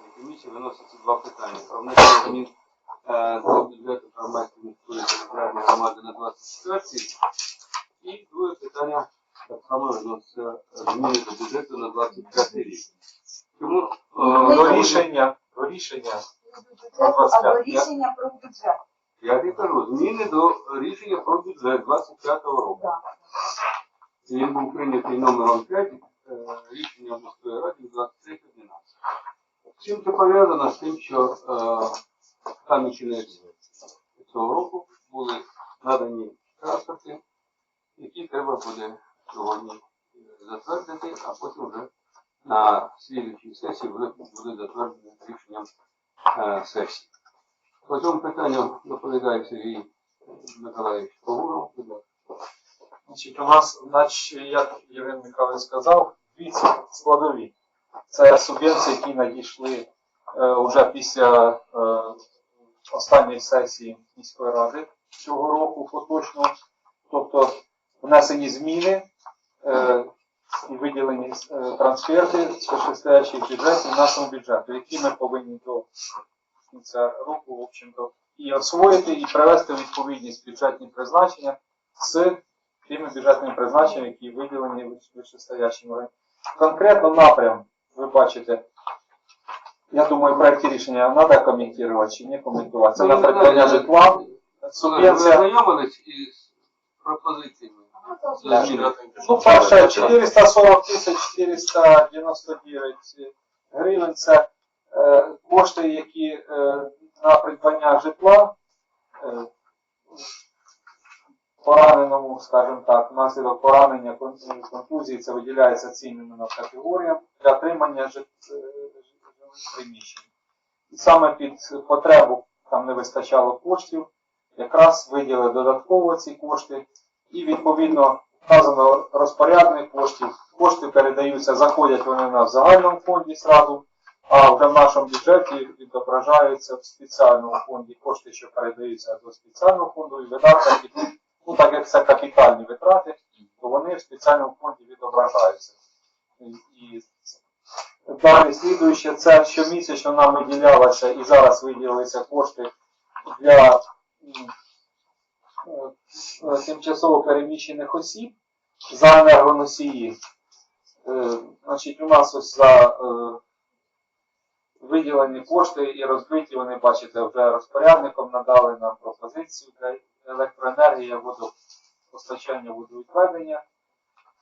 бюджетної комісії виноситься два питання. Про внесення змін е, до бюджету Кармельської міської територіальної громади на 24 і друге питання так само виноситься зміни до бюджету на 25 рік. Тому е, До рішення, до рішення. Або рішення про бюджет. я тобі кажу, зміни до рішення про бюджет 25 року. Да. Він був прийнятий номером 5 е, рішення міської ради 2311. Чим це пов'язано з тим, що е, там кінець цього року були надані транспорти, які треба буде сьогодні затвердити, а потім вже на слідчій сесії буде, буде затверджено рішенням е, сесії. По цьому питанню доповідає Сергій Миколаївич Погуров. Значить, у нас, наче, як Євген Михайлович сказав, ці складові. Це субвенції, які надійшли е, вже після е, останньої сесії міської ради цього року поточно. Тобто внесені зміни е, і виділені е, трансферти з вищестоящих бюджетів нашому бюджету, які ми повинні до кінця року, в общем-то, і освоїти, і привести відповідність бюджетні призначення з тими бюджетними призначеннями, які виділені вищестоящим органам. Конкретно напрям, ви бачите, я думаю, проєкті рішення треба коментувати чи не коментувати. Це на придбання житла, Ви субвенція. знайомились із пропозиціями? Ну, перше, 440 тисяч 499 гривень це е, кошти, які е, на придбання житла е, пораненому, скажімо так, внаслідок поранення контузії, це виділяється цінними категоріям для отримання е, приміщень. І саме під потребу там не вистачало коштів, якраз виділили додатково ці кошти, і відповідно вказано розпорядник коштів. Кошти передаються, заходять вони в загальному фонді зразу, а вже в нашому бюджеті відображаються в спеціальному фонді кошти, що передаються до спеціального фонду і видатки, ну так як це капітальні витрати, то вони в спеціальному фонді відображаються. І- далі слідуюче, це щомісячно нам виділялося і зараз виділилися кошти для тимчасово переміщених осіб за енергоносії. Е, Значить, у нас ось за е, виділені кошти і розбиті, вони, бачите, вже розпорядником надали нам пропозицію для електроенергії, водопостачання, водовідведення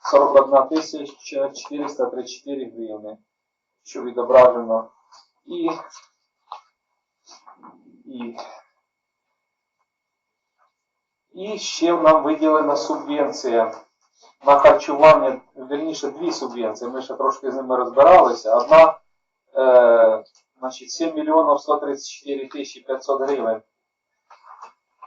41 тисяча 434 гривни, що відображено. І, і і ще нам виділена субвенція на харчування, вірніше дві субвенції. Ми ще трошки з ними розбиралися. Одна, е, значить, 7 мільйонів 134 тисячі 500 гривень.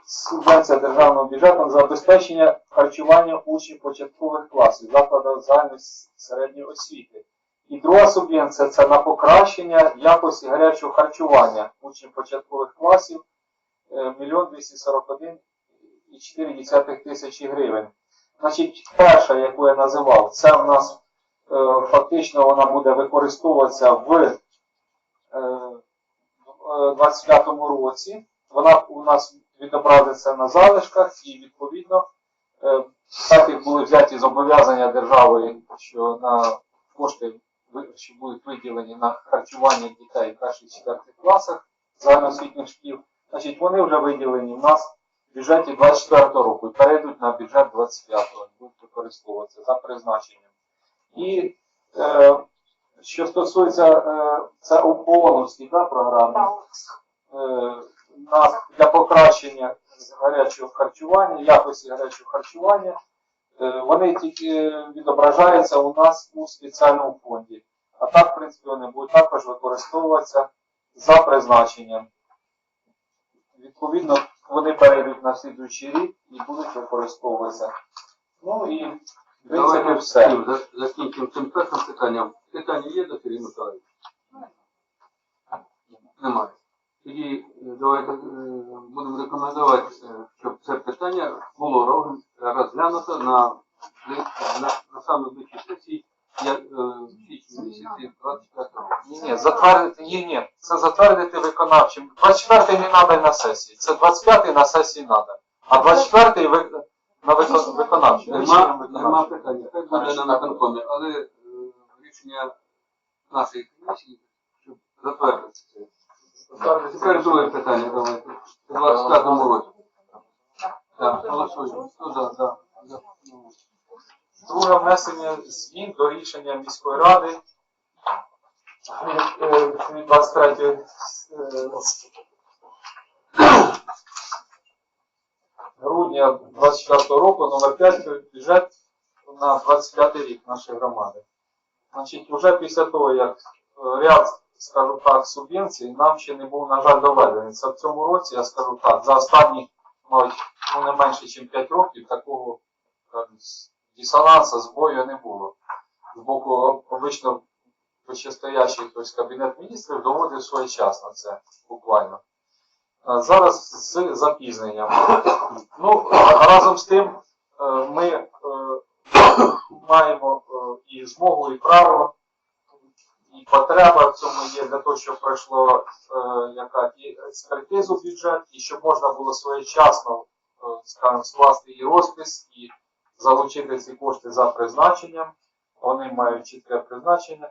Субвенція державного бюджету на забезпечення харчування учнів початкових класів закладів загальної середньої освіти. І друга субвенція це на покращення якості гарячого харчування учнів початкових класів е, мільйон 241 і 4 тисячі гривень. Значить, перша, яку я називав, це у нас е, фактично вона буде використовуватися в е, 25-му році. Вона у нас відобразиться на залишках і відповідно, е, так як були взяті зобов'язання держави, що на кошти що будуть виділені на харчування дітей в перших четвертих класах загальноосвітніх шкіл, значить вони вже виділені в нас в бюджеті 24 року і перейдуть на бюджет 25-го, будуть використовуватися за призначенням. І е, що стосується е, це ООНовські да, програми, е, на, для покращення гарячого харчування, якості гарячого харчування, е, вони тільки відображаються у нас у спеціальному фонді. А так, в принципі, вони будуть також використовуватися за призначенням. Відповідно, вони перейдуть на слідуючий рік і будуть використовуватися. Ну і в принципі все. за- закінчимо цим першим питанням. Питання є до Сергія Миколаївича? Немає. Тоді е, давайте е, будемо рекомендувати, е, щоб це питання було розглянуто на, на, на саме ближчій сесії в січні місяці 25 року. Ні, ні, затвердити, ні, ні, це затвердити виконавчим. 24-й не треба на сесії, це 25-й на сесії треба. А 24-й ви, на викон, виконавчим. Нема, нема питання. Хай буде на виконкомі, але рішення нашої комісії, щоб затвердити це. Тепер друге питання давайте. У 25-му році. Так, голосуємо. Хто за? За. Друге внесення змін до рішення міської ради е, від 23 е, грудня 24 року номер 5 бюджет на 25 рік нашої громади. Значить, вже після того, як е, ряд, скажу так, субвенцій нам ще не був, на жаль, доведений. Це в цьому році, я скажу так, за останні, ну, не менше, ніж 5 років такого кажуть, дисонансу, збою не було. З боку обично вищестоящий тобто, кабінет міністрів доводив своєчасно це буквально. Зараз з запізненням. Ну, разом з тим е, ми е, маємо е, і змогу, і право, потреба в цьому є для того, щоб пройшло е, яка і експертизу бюджет, і щоб можна було своєчасно, е, скажімо, скласти і розпис, і залучити ці кошти за призначенням. Вони мають чітке призначення.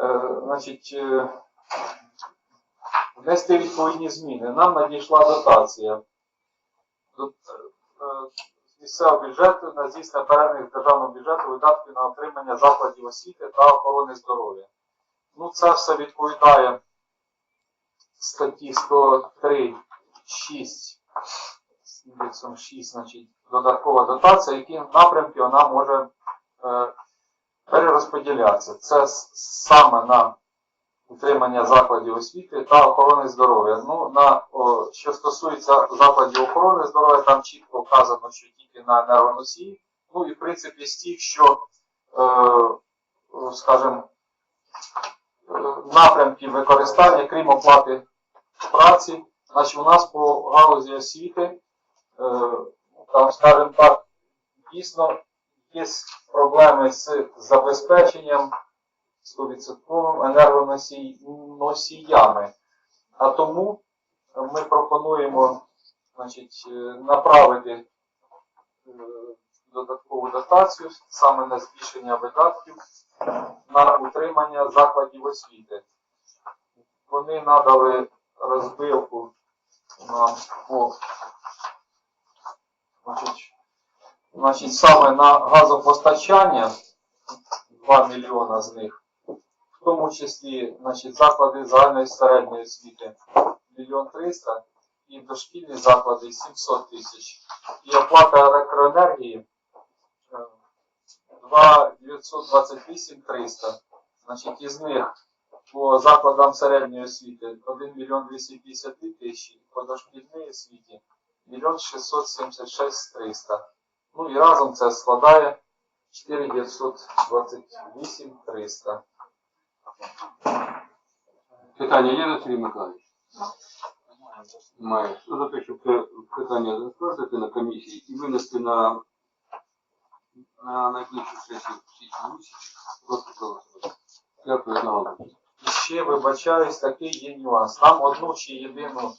Е, значить, е, внести відповідні зміни. Нам надійшла дотація. До- місцевого бюджету на здійснення переданих державного бюджету видатків на отримання закладів освіти та охорони здоров'я. Ну, це все відповідає статті 103, 6, з індексом 6, значить, додаткова дотація, які напрямки вона може е, перерозподілятися. Це саме на утримання закладів освіти та охорони здоров'я. Ну, на, о, що стосується закладів охорони здоров'я, там чітко вказано, що тільки на енергоносії. Ну і в принципі з тих, що, е, скажімо, напрямки використання, крім оплати праці, значить у нас по галузі освіти, е, там, скажімо так, дійсно є проблеми з забезпеченням 100% енергоносіями. А тому ми пропонуємо значить, е, направити е, додаткову дотацію саме на збільшення видатків на утримання закладів освіти. Вони надали розбивку нам по значить, значить, саме на газопостачання 2 мільйона з них, в тому числі значить, заклади загальної середньої освіти мільйон 300 і дошкільні заклади 700 тисяч. І оплата електроенергії 2 928 300. Значить, із них по закладам середньої освіти 1 мільйон 250 тисяч, по дошкільній освіті 1 676 300. Ну і разом це складає 4 928 300. Питання є Сергій Миколаївич? Має. Хто за те, щоб питання затвердити на комісії і винести на, на найближчу сесію січні місяці? Голосувати. Дякую, одноголосно. І ще вибачаюсь, такий є нюанс. Нам одну чи єдину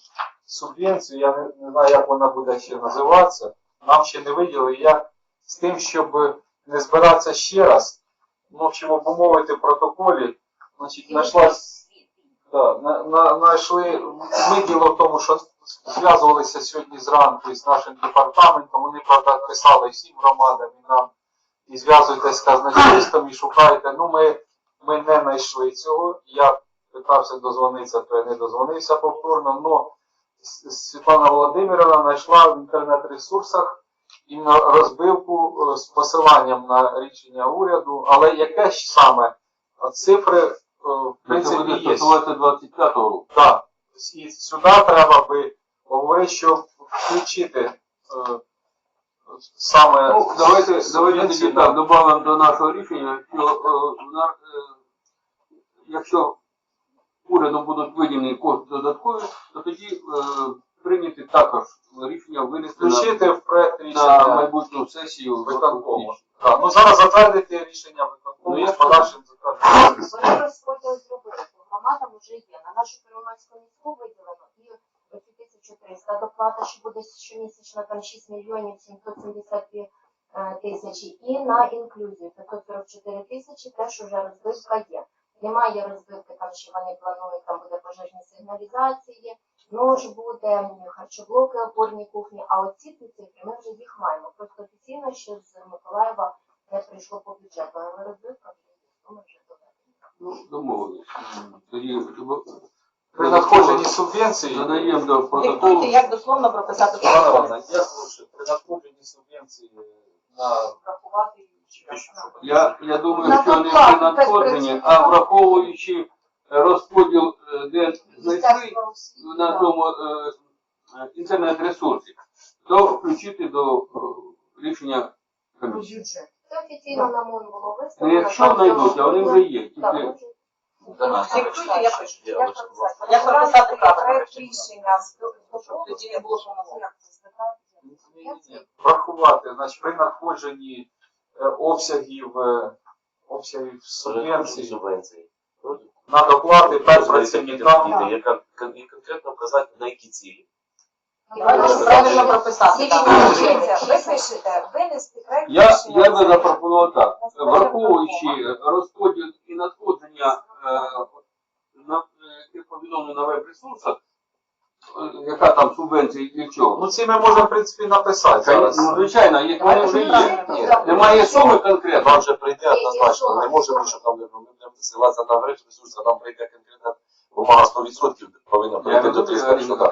субвенцію, я не, не знаю, як вона буде ще називатися, нам ще не виділили. Я з тим, щоб не збиратися ще раз, ну, щоб обумовити в протоколі, значить, знайшлась Да, на, на, знайшли, ми діло в тому, що зв'язувалися сьогодні зранку із нашим департаментом, вони, правда, писали всім громадам і нам, і зв'язуйтесь з казначейством, і шукайте. Ну, ми, ми не знайшли цього. Я питався дозвонитися, то я не дозвонився повторно, но Світлана Володимирівна знайшла в інтернет-ресурсах іменно розбивку е, з посиланням на рішення уряду, але яке ж саме цифри, е, в Це принципі, буде є. 25-го року. Так, і сюди треба би говорити, що включити е, саме. Ну, давайте, давайте тоді так на- додамо до нашого рішення, що е, е, якщо урядом будуть виділені кошти додаткові, то тоді е, прийняти також рішення винести на, Включити в проект на рішення майбутню сесію виконкому. Так, ну зараз затвердити рішення Ну, виконкому я з подальшим затвердженням. Зробили. громадам вже є. На нашу Первомайську міську виділено і оці 1300 доплата, що буде щомісячно там 6 мільйонів 772 е, тисячі. І на інклюзію 544 тисячі, теж уже розбивка є. Немає розбивки, там ще вони планують, там буде пожежні сигналізації, нож буде, харчоблоки, опорні кухні, а оці ці цифри ми вже їх маємо. Просто офіційно ще з Миколаєва не прийшло по бюджету, але розбивка вже є, то ми вже доведемо. Ну, домовились. Тоді При надходженні субвенції додаємо до Диктуйте, як дословно прописати Пане Іване, як лучше, при надходженні субвенції на врахувати чи Я, я думаю, На що не при надходженні, а враховуючи розподіл, е, де знайшли Міністерство освіти, на тому е, е, інтернет-ресурсі, то включити до е, рішення комісії. бюджет. Це офіційно на МОН було Ну, виставлено. якщо знайдуть, а вони вже є. Так, Тільки може, Диктуйте, я пишу. Я прописати? Правильно? Проект рішення з Щоб тоді не було? Ні-ні-ні. врахувати, значить, при надходженні е, обсягів, е, обсягів Субвенції. субвенцій Субвенції. на доплати працівникам. Яка і конкретно вказати на які цілі. Правильно, прописати. Тільки так. дивіться, ви пишете, винести проект Я, я би запропонував так, враховуючи розподіл і надходження, е, на, е, на веб-ресурсах, е, яка там субвенція і для чого. Ну, ці ми можемо, в принципі, написати зараз. Ну, звичайно, їх вони вже є. Немає суми конкретно. Нам вже прийде однозначно, не може бути, що там не будемо посилатися на ресурси, а нам прийде конкретна бумага 100% повинна прийти до розумію, 31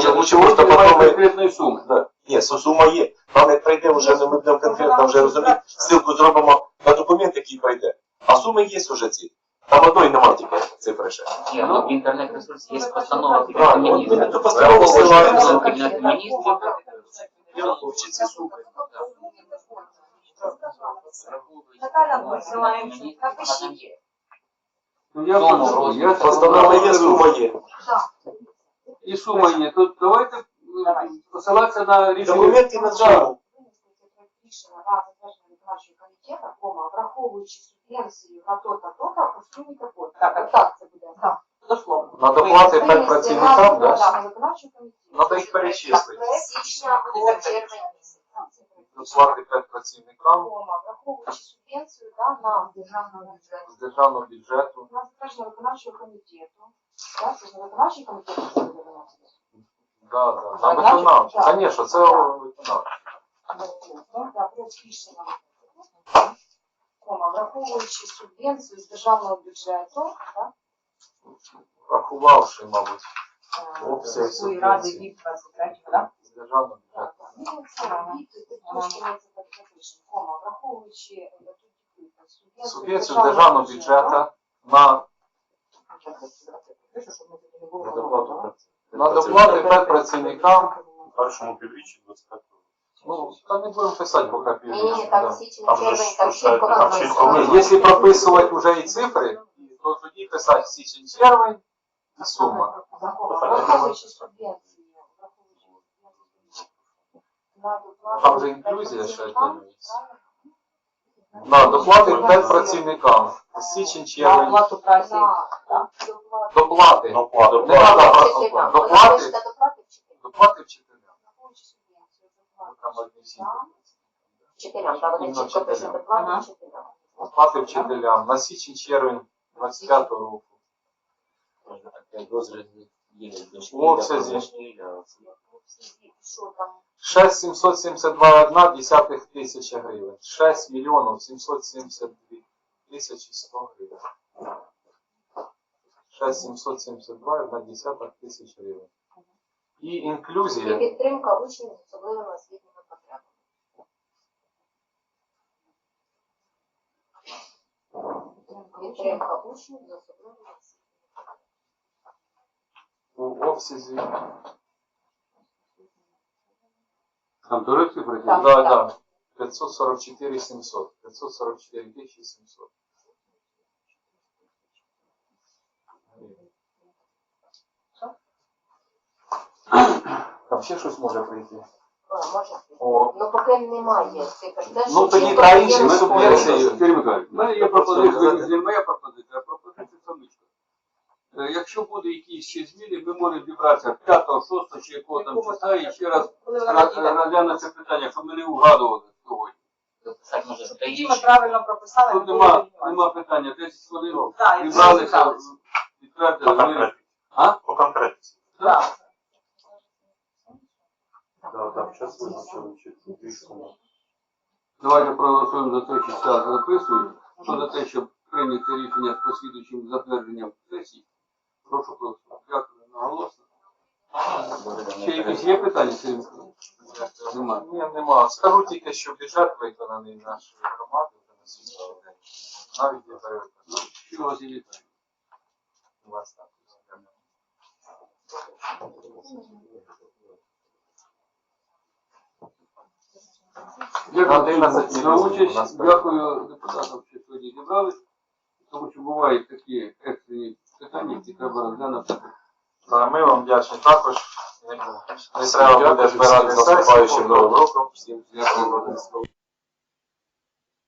Що лучше просто потім... конкретної суми. Да. Ні, су- сума є. Там як прийде вже, ну, ми будемо конкретно вже розуміти, ссылку зробимо на документ, який прийде. А суми є вже ці. Там одної немає тільки цифри ще. Ні, ну в інтернет-ресурсі є постанова Правильно, Кабінету от міністрів. ми ту постанову Постанова міністрів. Враховуючи ці суми. Наталя напишіть. є. Ну, я Тому розмір. я Постанова є, сума є. І сума є. То давайте е, посилатися на рішення. Документи на проект рішення на затвердження виконавчого комітету, кома, враховуючи субвенцію на то-то, то-то, по сумі такої. Так, так. Так це буде. Так. Дословно. На доплати Винести 5 на працівникам, да? Надо їх перечислити. Січня буде червень місяць. Доплати 5 працівникам Кома, враховуючи субвенцію да, на державний бюджет. з державного бюджету. На затвердження виконавчого комітету. Так, це виконавчий комітет. Да, да. На Виконавчий? Звісно, це виконавчий. Ну, враховуючи субвенцію з державного бюджету, так, Врахувавши, мабуть, е, Обсяг Міської ради субвенції. від 23-го, так? з державного бюджету. Ну, це від, ти трошки ми це так напишемо. Кома, враховуючи е, тут тільки субвенцію з державного бюджету на, Пишу, щоб ми тоді не було На помилок, доплату да? На доплати 5 працівникам. першому півріччі 25 Ну, та не будемо писати поки півріччя. там січень, же червень, там чітко там Якщо прописувати вже і цифри, то тоді писати січень, червень і сума. Враховуючи Там же інклюзія ще На доплати 5 працівникам. Січень, На червень. оплату праці. На Доплати. Не треба Вчителям. Вона доплати. доплати вчителям. Доплати вчителям. враховуючи субвенцію, Ну, там одні всі. доплату Вчителям, так, вони Іменно чітко пишуть вчителям. доплати Ага. вчителям. Доплати вчителям. На січень, червень 25 року. В обсязі. що там 6 772,1 десятих тисяча гривень. 6 мільйонів 772 тисячі 100 гривень. 6 772,1 десятих тисяч гривень. І І інклюзія. підтримка учнів з особливими освітніми потребами. Підтримка учнів з особливими освітніми У обсязі. Там теж цифри? Так. Да, да. 544 700. 544 тисячі 700. Там ще щось може прийти. О, може. О. Ну поки немає цифр. Ну, тоді чітко та є інші розподіл. субвенції. Сергій Михайлович, в мене є пропозиція, не моя пропозиція, а пропозиція Сонечка. Е, Якщо буде якісь ще зміни, ми можемо зібратися 5, 6 чи якого там числа і ще раз Коли вона ра- надійде. розглянути це питання, щоб ми не вгадували сьогодні. Дописати може Тоді ми правильно прописали. Тут не нема, було нема питання, 10 хвилин Так, і всі зібралися, зібралися. підтвердили. По ми-. А? По конкретиці. Так. Да, там час визначили, чи. Давайте проголосуємо за те, що зараз записую. Хто за те, щоб прийняти рішення з послідуючим затвердженням сесії, прошу проголосувати. Дякую наголосно. Ще якісь є питання, Сергій Миколаївич? Немає. Ні, нема. Скажу тільки, що бюджет виконаний нашої громади вже на сьогоднішній день. Навіть є перевиконання. Що у вас є вітання? У вас так. Дякую за участь. Дякую депутатам, що сьогодні зібрались, тому що бувають такі екстрені питання, які треба розглянути. Та ми вам вдячні також. Не треба буде збирати наступаючим новим роком. Всім Дякую. дякую.